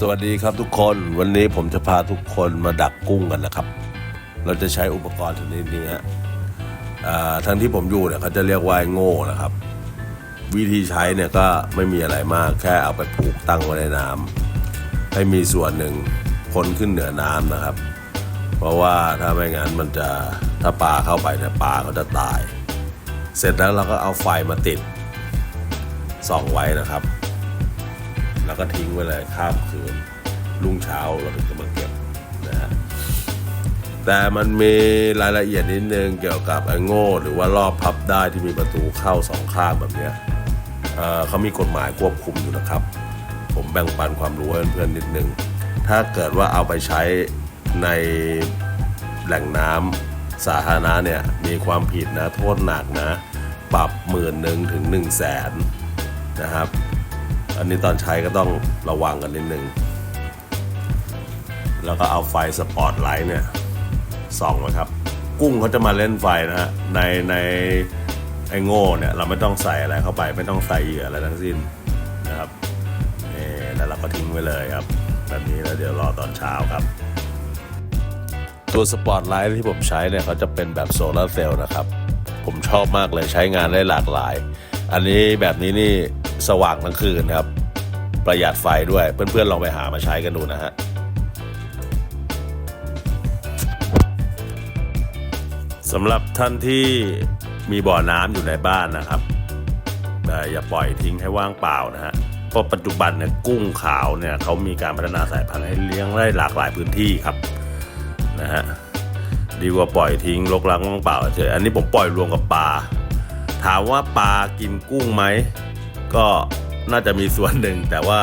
สวัสดีครับทุกคนวันนี้ผมจะพาทุกคนมาดักกุ้งกันนะครับ เราจะใช้อุปกรณ์ชนิดนี้ฮะอ่าทั้งที่ผมอยู่เนี่ยเขาจะเรียกว่าไอ้โง่นะครับ วิธีใช้เนี่ยก็ไม่มีอะไรมากแค่เอาไปผูกตั้งไว้ในน้ำให้มีส่วนหนึ่งพ้นขึ้นเหนือน้ำนะครับ เพราะว่าถ้าไม่งั้นมันจะถ้าปลาเข้าไปเนี่ยปลาเขาจะตาย เสร็จแล้วเราก็เอาไฟมาติดส่องไว้นะครับ แล้วก็ทิ้งไว้เลยข้ามคืนรุ่งเช้าเราถึงจะมาเก็บนะฮะแต่มันมีรายละเอียดนิดนึงเกี่ยวกับไอ้โง่หรือว่ารอบพับได้ที่มีประตูเข้าสองข้างแบบเนี้ยเเขามีกฎหมายควบคุมอยู่นะครับ ผมแบ่งปันความรู้ให้เพื่อนๆนิดนึง ถ้าเกิดว่าเอาไปใช้ในแหล่งน้ำสาธารณะเนี่ยมีความผิดนะโทษหนักนะ ปรับหมื่นหนึ่งถึงหนึ่งแสนนะครับ อันนี้ตอนใช้ก็ต้องระวังกันนิดนึง แล้วก็เอาไฟสปอตไลท์เนี่ยส่องนะครับ กุ้งเขาจะมาเล่นไฟนะฮะในในไอโง่เนี่ยเราไม่ต้องใส่อะไรเข้าไป ไม่ต้องใส่เหยื่ออะไรทั้งสิ้นนะครับนี่แล้วเราก็ทิ้งไว้เลยครับ แบบนี้แล้วเดี๋ยวรอตอนเช้าครับ ตัวสปอตไลท์ที่ผมใช้เนี่ยเขาจะเป็นแบบโซลาร์เซลล์นะครับ ผมชอบมากเลยใช้งานได้หลากหลาย อันนี้แบบนี้นี่ สว่างทั้งคืนครับ ประหยัดไฟด้วยเพื่อนๆลองไปหามาใช้กันดูนะฮะสำหรับท่านที่มีบ่อน้ำอยู่ในบ้านนะครับอย่าปล่อยทิ้งให้ว่างเปล่านะฮะเพราะปัจจุบันเนี่ยกุ้งขาวเนี่ยเขามีการพัฒนาสายพันธุ์ให้เลี้ยงได้หลากหลายพื้นที่ครับนะฮะดีกว่าปล่อยทิ้งรกรังว่างเปล่าเฉยอันนี้ผมปล่อยรวมกับปลาถามว่าปลากินกุ้งไหม ก็น่าจะมีส่วนหนึ่งแต่ว่า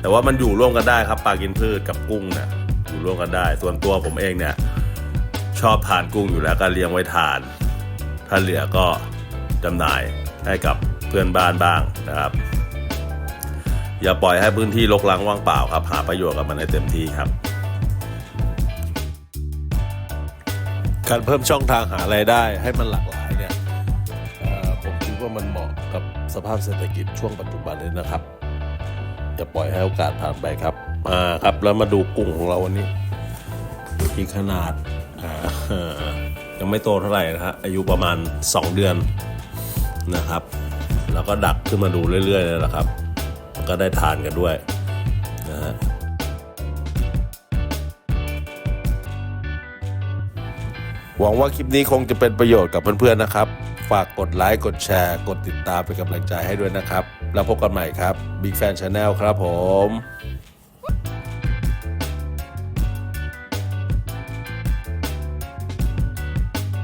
แต่ว่ามันอยู่ร่วมกันได้ครับปลากินพืชกับกุ้งเนี่ยอยู่ร่วมกันได้ ส่วนตัวผมเองเนี่ย ชอบทานกุ้งอยู่แล้วก็เลี้ยงไว้ทาน ถ้าเหลือก็จำหน่ายให้กับเพื่อนบ้านบ้างนะครับ อย่าปล่อยให้พื้นที่รกรังว่างเปล่าครับ หาประโยชน์กับมันให้เต็มที่ครับ การเพิ่มช่องทางหารายได้ให้มันหลากหลายเนี่ยผมคิดว่ามันเหมาะ กับสภาพเศรษฐกิจช่วงปัจจุบันนี้นะครับอย่าปล่อยให้โอกาสผ่านไปครับมาครับแล้วมาดูกุ้งของเราวันนี้ที่ขนาดยังไม่โตเท่าไหร่นะฮะอายุประมาณ 2 เดือนนะครับ แล้วก็ดักขึ้นมาดูเรื่อยๆเลยแหละครับ ก็ได้ทานกันด้วยนะฮะหวังว่าคลิปนี้คงจะเป็นประโยชน์กับเพื่อนๆนะครับ ฝากกดไลค์กดแชร์ กดติดตามเป็นกำลังใจให้ด้วยนะครับ แล้วพบกันใหม่ครับ Big Fan Channel ครับผม